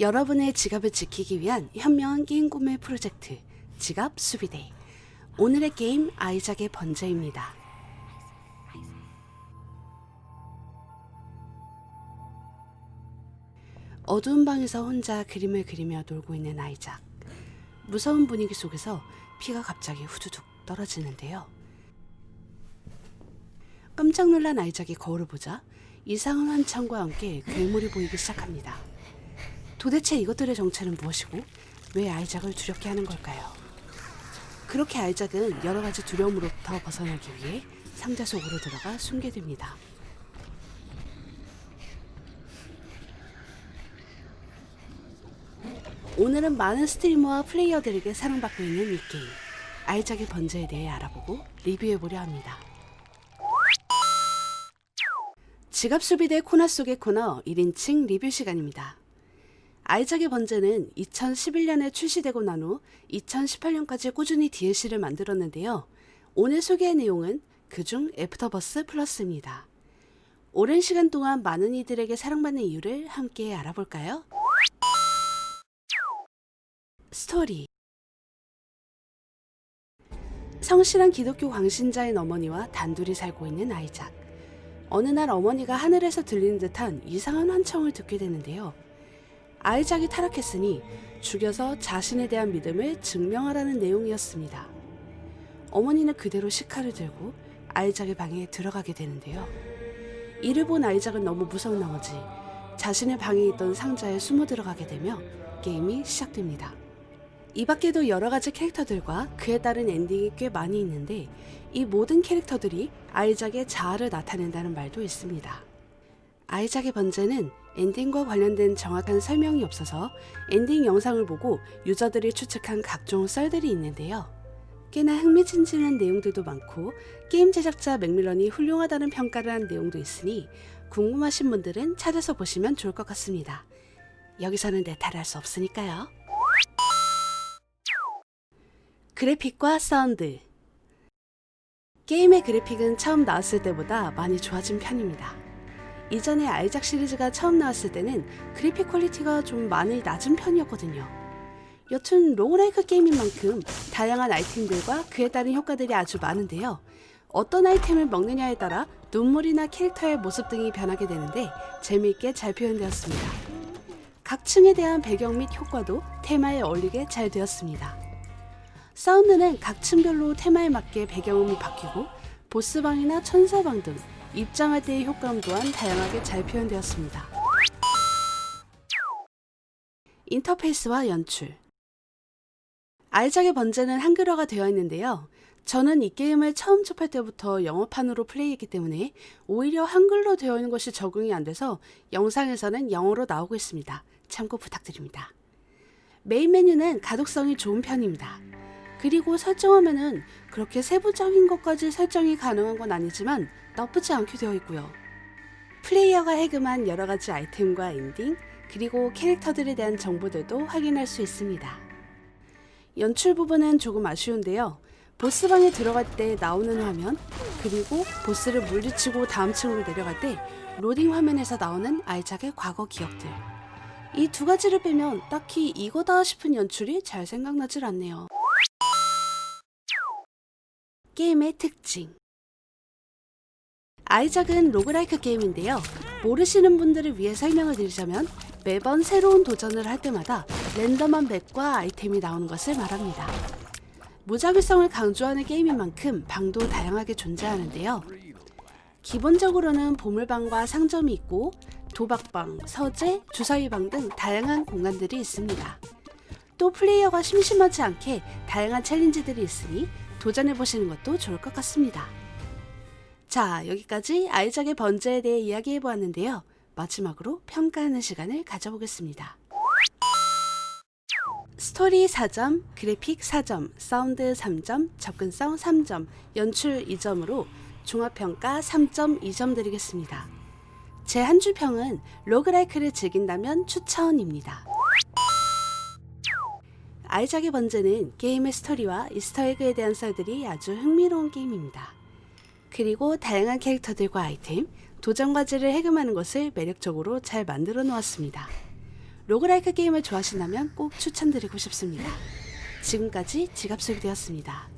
여러분의 지갑을 지키기 위한 현명한 게임 구매 프로젝트 지갑 수비대 오늘의 게임 아이작의 번제입니다. 어두운 방에서 혼자 그림을 그리며 놀고 있는 아이작. 무서운 분위기 속에서 피가 갑자기 후두둑 떨어지는데요. 깜짝 놀란 아이작이 거울을 보자 이상한 환청과 함께 괴물이 보이기 시작합니다. 도대체 이것들의 정체는 무엇이고 왜 아이작을 두렵게 하는 걸까요? 그렇게 아이작은 여러 가지 두려움으로부터 벗어나기 위해 상자 속으로 들어가 숨게 됩니다. 오늘은 많은 스트리머와 플레이어들에게 사랑받고 있는 이 게임 아이작의 번제에 대해 알아보고 리뷰해보려 합니다. 지갑 수비대 코너 속의 코너 1인칭 리뷰 시간입니다. 아이작의 번제는 2011년에 출시되고 난 후 2018년까지 꾸준히 DLC를 만들었는데요. 오늘 소개할 내용은 그중 애프터버스 플러스입니다. 오랜 시간 동안 많은 이들에게 사랑받는 이유를 함께 알아볼까요? 스토리 성실한 기독교 광신자인 어머니와 단둘이 살고 있는 아이작. 어느 날 어머니가 하늘에서 들리는 듯한 이상한 환청을 듣게 되는데요. 아이작이 타락했으니 죽여서 자신에 대한 믿음을 증명하라는 내용이었습니다. 어머니는 그대로 시칼을 들고 아이작의 방에 들어가게 되는데요. 이를 본 아이작은 너무 무서운 나머지 자신의 방에 있던 상자에 숨어 들어가게 되며 게임이 시작됩니다. 이 밖에도 여러 가지 캐릭터들과 그에 따른 엔딩이 꽤 많이 있는데 이 모든 캐릭터들이 아이작의 자아를 나타낸다는 말도 있습니다. 아이작의 번제는 엔딩과 관련된 정확한 설명이 없어서 엔딩 영상을 보고 유저들이 추측한 각종 썰들이 있는데요. 꽤나 흥미진진한 내용들도 많고 게임 제작자 맥밀런이 훌륭하다는 평가를 한 내용도 있으니 궁금하신 분들은 찾아서 보시면 좋을 것 같습니다. 여기서는 내탈할 수 없으니까요. 그래픽과 사운드 게임의 그래픽은 처음 나왔을 때보다 많이 좋아진 편입니다. 이전에 아이작 시리즈가 처음 나왔을 때는 그래픽 퀄리티가 좀 많이 낮은 편이었거든요. 여튼 로그라이크 게임인 만큼 다양한 아이템들과 그에 따른 효과들이 아주 많은데요. 어떤 아이템을 먹느냐에 따라 눈물이나 캐릭터의 모습 등이 변하게 되는데 재미있게 잘 표현되었습니다. 각 층에 대한 배경 및 효과도 테마에 어울리게 잘 되었습니다. 사운드는 각 층별로 테마에 맞게 배경음이 바뀌고 보스방이나 천사방 등 입장할 때의 효과음 또한 다양하게 잘 표현되었습니다. 인터페이스와 연출 아이작의 번제는 한글화가 되어 있는데요. 저는 이 게임을 처음 접할 때부터 영어판으로 플레이했기 때문에 오히려 한글로 되어 있는 것이 적응이 안 돼서 영상에서는 영어로 나오고 있습니다. 참고 부탁드립니다. 메인 메뉴는 가독성이 좋은 편입니다. 그리고 설정하면은 그렇게 세부적인 것까지 설정이 가능한 건 아니지만 나쁘지 않게 되어 있고요. 플레이어가 해금한 여러 가지 아이템과 엔딩, 그리고 캐릭터들에 대한 정보들도 확인할 수 있습니다. 연출 부분은 조금 아쉬운데요. 보스방에 들어갈 때 나오는 화면, 그리고 보스를 물리치고 다음 층으로 내려갈 때 로딩 화면에서 나오는 아이작의 과거 기억들. 이 두 가지를 빼면 딱히 이거다 싶은 연출이 잘 생각나질 않네요. 게임의 특징 아이작은 로그라이크 게임인데요. 모르시는 분들을 위해 설명을 드리자면 매번 새로운 도전을 할 때마다 랜덤한 맵과 아이템이 나오는 것을 말합니다. 무작위성을 강조하는 게임인 만큼 방도 다양하게 존재하는데요. 기본적으로는 보물방과 상점이 있고 도박방, 서재, 주사위방 등 다양한 공간들이 있습니다. 또 플레이어가 심심하지 않게 다양한 챌린지들이 있으니 도전해 보시는 것도 좋을 것 같습니다. 자, 여기까지 아이작의 번제에 대해 이야기해 보았는데요. 마지막으로 평가하는 시간을 가져보겠습니다. 스토리 4점, 그래픽 4점, 사운드 3점, 접근성 3점, 연출 2점으로 종합평가 3.2점 드리겠습니다. 제한줄 평은 로그라이크를 즐긴다면 추천입니다. 아이작의 번제는 게임의 스토리와 이스터에그에 대한 썰들이 아주 흥미로운 게임입니다. 그리고 다양한 캐릭터들과 아이템, 도전 과제를 해금하는 것을 매력적으로 잘 만들어 놓았습니다. 로그라이크 게임을 좋아하신다면 꼭 추천드리고 싶습니다. 지금까지 지갑속이 되었습니다.